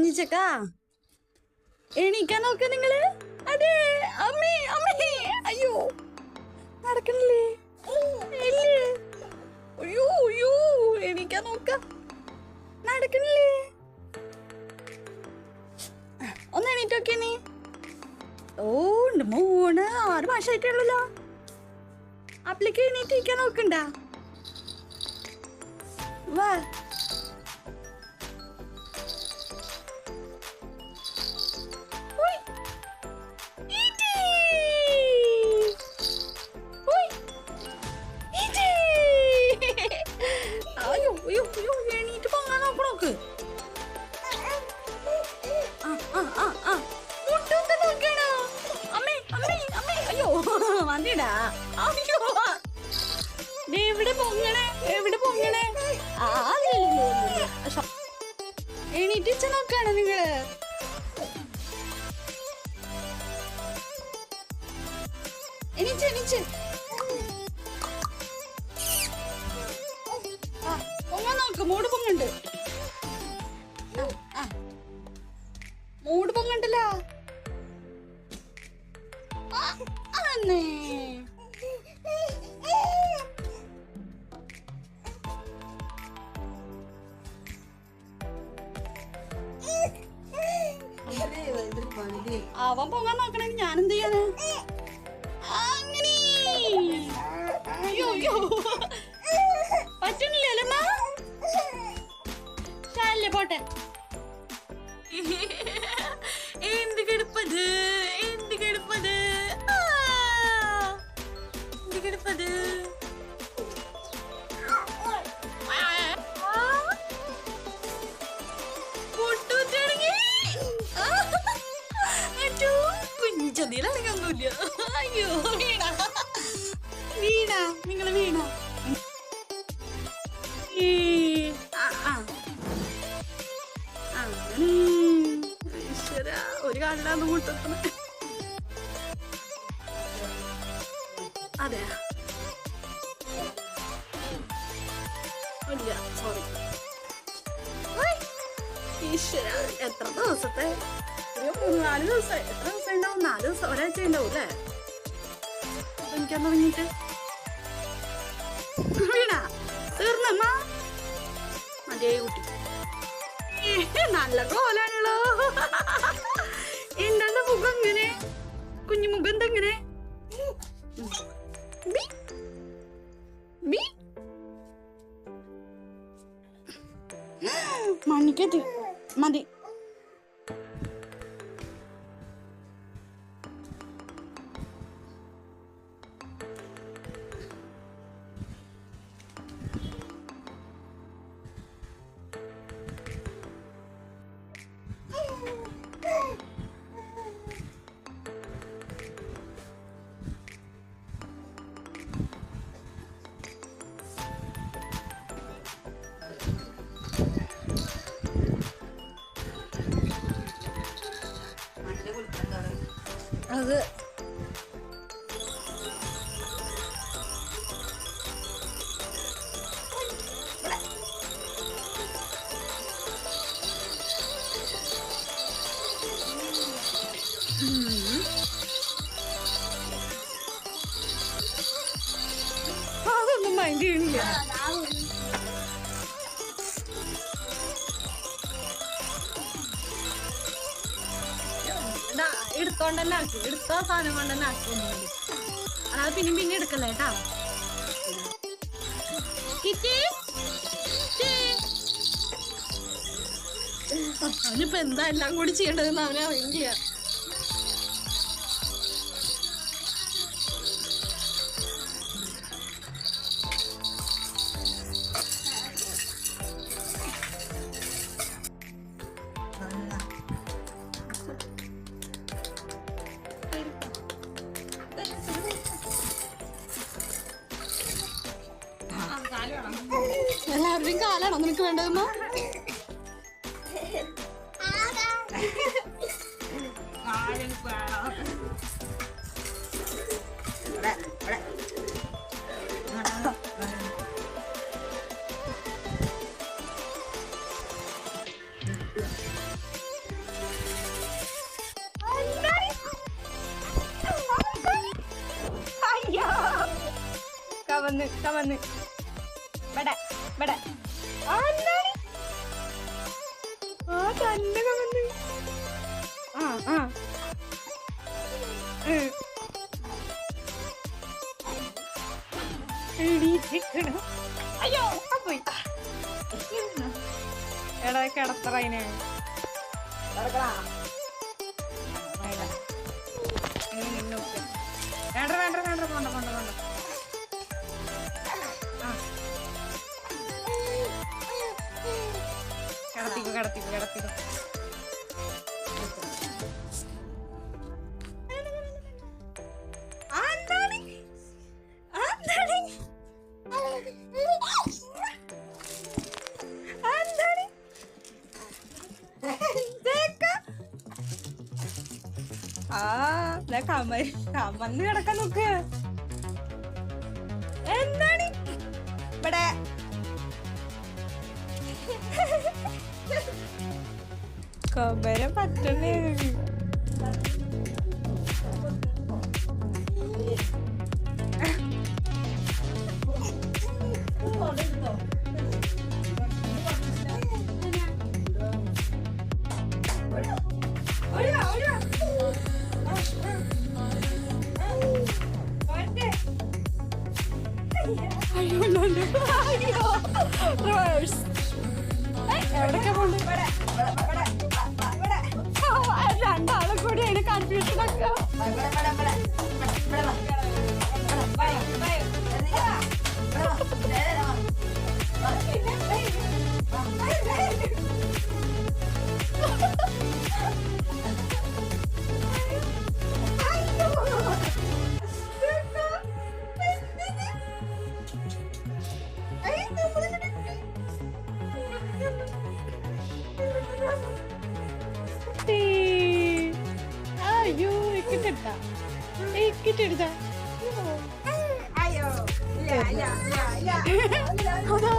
കുഞ്ഞിച്ചക്ക. എണീക്കാൻ നോക്ക നിങ്ങൾ. അതെ അമ്മേ അമ്മേ. അയ്യോ നടക്കണില്ലേ? അയ്യോ അയ്യോ എണീക്കാൻ നോക്ക. നടക്കണില്ലേ? ഒന്ന് എണീറ്റൊക്കെ നീ. ആറ് മാസമായിട്ടുള്ളല്ലോ അപ്പളേക്ക് എണീറ്റിരിക്കാൻ നോക്കണ്ട. വാ. എണീറ്റിച്ച നോക്കാണ് നിങ്ങൾ. എണീച്ച് ആ പൊങ്ങാൻ നോക്ക് മൂട് പൊങ്ങുണ്ട്. മൂട് പൊങ്ങണ്ടല്ലോ അന്നേ അവൻ പൊങ്ങാൻ നോക്കണെങ്കിൽ ഞാൻ എന്ത് ചെയ്യാന്? അങ്ങനെ. അയ്യോ അയ്യോ. പറ്റണില്ലല്ലോ ശാലേ പോട്ടെ. എന്ത് കിടപ്പത്? കാലിലാണ് മുട്ടെത്തണ അതെ ഇല്ല സോറി ഈശ്വര എത്ര ദിവസത്തെ? ഒരു മൂന്ന് നാല് ദിവസം എത്ര ദിവസം ഉണ്ടാവും? നാല് ദിവസം ഒരാഴ്ച ഉണ്ടാവും അല്ലേ? എനിക്കാൻ തുടങ്ങിയിട്ട് വീണ? തീർന്നമ്മ മതിയായി കുട്ടി. നല്ല കോലാണല്ലോ. എന്താണ് മുഖം ഇങ്ങനെ? കുഞ്ഞു മുഖം എന്താ ഇങ്ങനെ. മണിക്കത്തി മതി. ず。എടുത്തോണ്ടന്നെ ആക്കി? എടുത്ത സാധനം കൊണ്ടന്നെ ആക്കി അതായത് പിന്നെയും പിന്നെ എടുക്കല്ലേ കേട്ടാ? കിറ്റി? അവനിപ്പോ എന്താ എല്ലാം കൂടി ചെയ്യേണ്ടതെന്ന് അവനെ അറിയുകയും വേണ്ടതെന്നോ കവന്ന് കവന്ന് ബട ബട അയ്യോ പോയി. എടാ കിടത്തറ അതിനെ വേണ്ട. വേണ്ട വേണ്ട പോണ്ട പോണ്ട പോണ്ട കിടത്തിക്കോ കിടത്തിക്കോ കിടത്തിക്കോ ആ, എന്താണ്? ആ, എന്താണ്? ആ, എന്താണ്? ഇതേക്ക. ആ ദാ കമ കമന്ന് കിടക്കാൻ നോക്ക് കമര പറ്റണേ. അയ്യോ. അയ്യോ. ഏയ്, എവിടേക്കാ പോണ്ടേ? അയ്യോ ഇക്കിട്ടെടുത്ത. ഇക്കിട്ടെടുത്ത. അയ്യോ അതാ.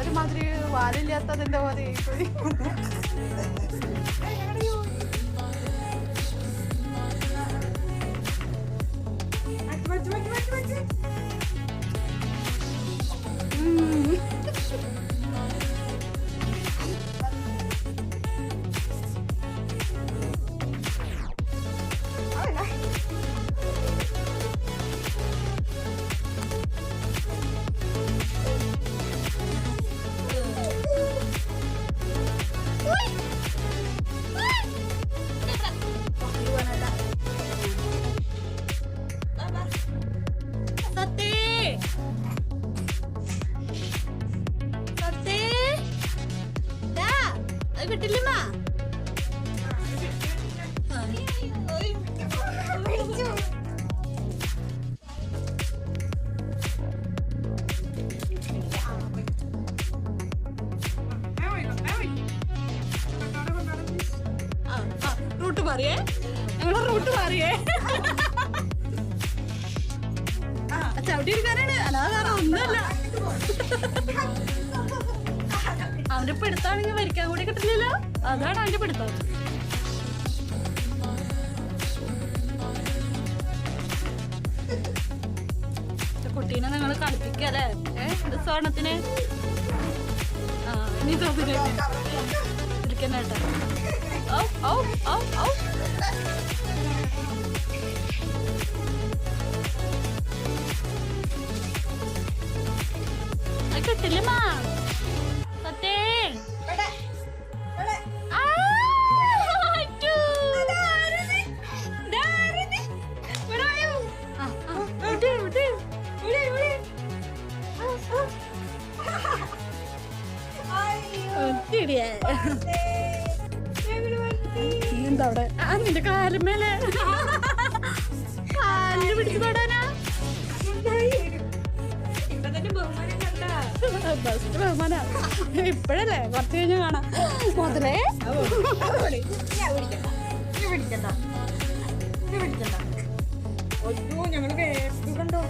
ഒരുമാതിരി വാലില്ലാത്തതിന്റെ പോലെ Mm. മാറിയേ? നിങ്ങളെ റൂട്ട് മാറിയേ? ചവിട്ടി എടുക്കാനാണ് അല്ലാതെ വേറെ ഒന്നുമല്ല. അവന്റെ പിടുത്താണെങ്കിൽ വരിക്കാൻ കൂടി കിട്ടില്ലല്ലോ അതാണ് അവന്റെ പിടുത്തം. കുട്ടീനെ നിങ്ങൾ കളിപ്പിക്കല്ലേ ഏഹ് സ്വർണത്തിന് ആ ഇനി തോന്നുന്നു ഓ ഓ ഓ ഓ അത് കിട്ടില്ലമ്മാ സത്തേ ആ, അറ്റു. നിന്റെ കാലുമേലെ. കാലിന് പിടിച്ചു തൊടാനാ? ബെസ്റ്റ് ബഹുമാനാ. ഇപ്പഴല്ലേ? കുറച്ച് കഴിഞ്ഞ് കാണാം. മുതലേ. ഞങ്ങൾ വേസ്റ്റ് കണ്ടോ?